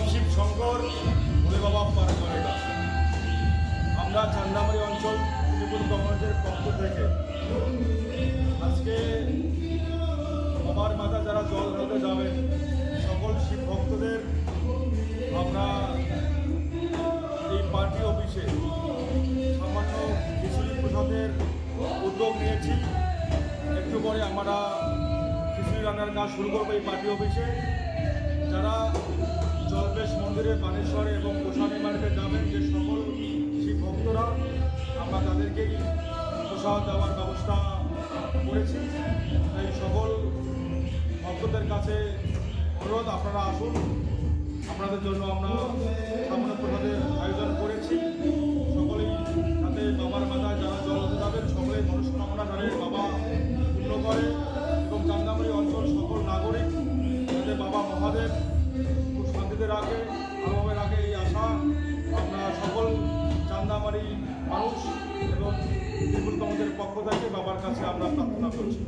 ভগবান শিব শঙ্কর ভোলে বাবা পার করে আমরা চান্দামারি অঞ্চল ত্রিপুর গভর্নমেন্টের পক্ষ থেকে আজকে বাবার মাথা যারা জল ঢালতে যাবেন, সকল শিব ভক্তদের আমরা এই পার্টি অফিসে সামান্য খিচুড়ি প্রসাদের উদ্যোগ নিয়েছি। একটু পরে আমরা খিচুড়ি রান্নার কাজ শুরু করব এই পার্টি অফিসে। মন্দিরে বানেশ্বরে এবং গোসানি বাড়িতে যাবেন যে সকল শিব ভক্তরা, আমরা তাদেরকেই প্রসাদ দেওয়ার ব্যবস্থা করেছি। তাই সকল ভক্তদের কাছে অনুরোধ, আপনারা আসুন। আপনাদের জন্য আমরা সামান্য প্রসাদের আয়োজন করেছি। সকলেই তাতে বাবার মাথায় যারা জল যাবেন, সকলেই মনস্কামনা করে বাবা পূর্ণ করে এবং চান্দামারি অঞ্চল সকল নাগরিক, যাতে বাবা মহাদেব খুব শান্তিতে রাখে। কমদের পক্ষ থেকে বাবার কাছে আমরা প্রার্থনা করছি।